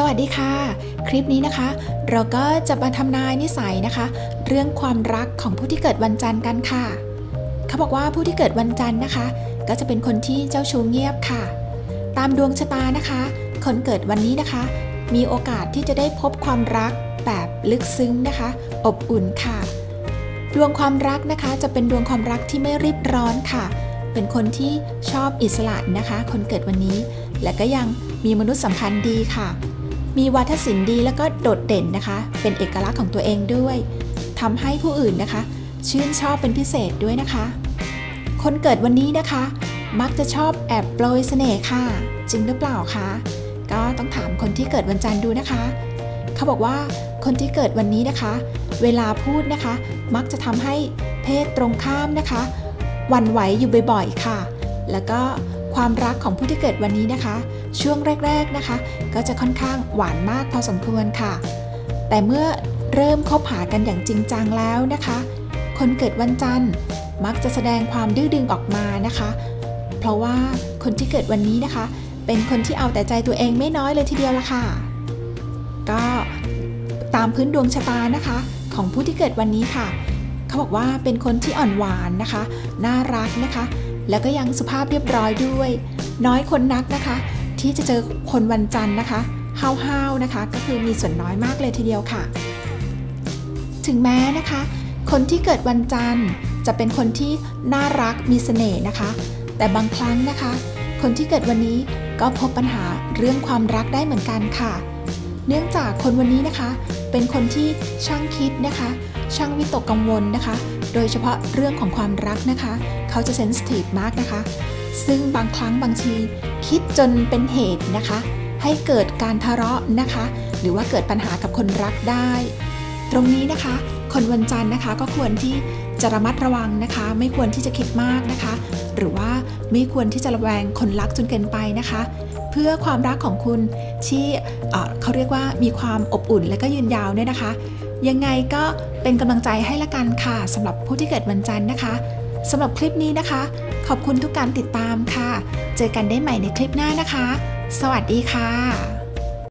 สวัสดีค่ะ คลิปนี้นะคะ เราก็จะมาทำนายนิสัยนะคะ เรื่องความรักของผู้ที่เกิดวันจันทร์กันค่ะ เขาบอกว่าผู้ที่เกิดวันจันทร์นะคะ ก็จะเป็นคนที่เจ้าชู้เงียบค่ะ ตามดวงชะตานะคะ คนเกิดวันนี้นะคะ มีโอกาสที่จะได้พบความรักแบบลึกซึ้งนะคะ อบอุ่นค่ะ ดวงความรักนะคะจะเป็นดวงความรักที่ไม่รีบร้อนค่ะ เป็นคนที่ชอบอิสระนะคะ คนเกิดวันนี้ และก็ยังมีมนุษยสัมพันธ์ดีค่ะ มีวาทศิลป์ดีแล้วก็โดดเด่นนะคะ เป็นเอกลักษณ์ของตัวเองด้วยทำให้ผู้อื่นนะคะ ชื่นชอบเป็นพิเศษด้วยนะคะ คนเกิดวันนี้นะคะ มักจะชอบแอบโปรยเสน่ห์ค่ะ จริงหรือเปล่าคะก็ต้องถามคนที่เกิดวันจันทร์ดูนะคะ เขาบอกว่าคนที่เกิดวันนี้นะคะ เวลาพูดนะคะ มักจะทำให้เพศตรงข้ามนะคะวันไหวอยู่บ่อยๆค่ะ แล้วก็ ความรักของผู้ที่เกิดวันนี้นะคะ ช่วงแรก ๆนะคะ ก็จะค่อนข้างหวานมากพอสมควรค่ะ แต่เมื่อเริ่มคบหากันอย่างจริงจังแล้วนะคะ คนเกิดวันจันทร์มักจะแสดงความดื้อดึงออกมานะคะ เพราะว่าคนที่เกิดวันนี้นะคะ เป็นคนที่เอาแต่ใจตัวเองไม่น้อยเลยทีเดียวละค่ะ ก็ตามพื้นดวงชะตานะคะ ของผู้ที่เกิดวันนี้ค่ะ เขาบอกว่าเป็นคนที่อ่อนหวานนะคะ น่ารักนะคะ แล้วก็ยังสุภาพเรียบร้อยด้วย น้อยคนนักนะคะ ที่จะเจอคนวันจันทร์นะคะห้าวๆนะคะ ก็คือมีส่วนน้อยมากเลยทีเดียวค่ะ ถึงแม้นะคะ คนที่เกิดวันจันทร์จะเป็นคนที่น่ารักมีเสน่ห์นะคะ แต่บางครั้งนะคะ คนที่เกิดวันนี้ก็พบปัญหาเรื่องความรักได้เหมือนกันค่ะ เนื่องจากคนวันนี้นะคะ เป็นคนที่ช่างคิดนะคะ ช่างวิตกกังวลนะคะ โดยเฉพาะเรื่องของความรักนะคะ เขาจะเซนซิทีฟมากนะคะ ซึ่งบางครั้งบางทีคิดจนเป็นเหตุนะคะ ให้เกิดการทะเลาะนะคะ หรือว่าเกิดปัญหากับคนรักได้ ตรงนี้นะคะ คนวันจันทร์นะคะก็ควรที่จะระมัดระวังนะคะ ไม่ควรที่จะคิดมากนะคะ หรือว่าไม่ควรที่จะระแวงคนรักจนเกินไปนะคะ เพื่อความรักของคุณที่เขาเรียกว่ามีความอบอุ่นและก็ยืนยาวเนี่ยนะคะ ยังไงก็เป็นกำลังใจให้ละกันค่ะสำหรับผู้ที่เกิดวันจันทร์นะคะสำหรับคลิปนี้นะคะ ขอบคุณทุกการติดตามค่ะ เจอกันได้ใหม่ในคลิปหน้านะคะ สวัสดีค่ะ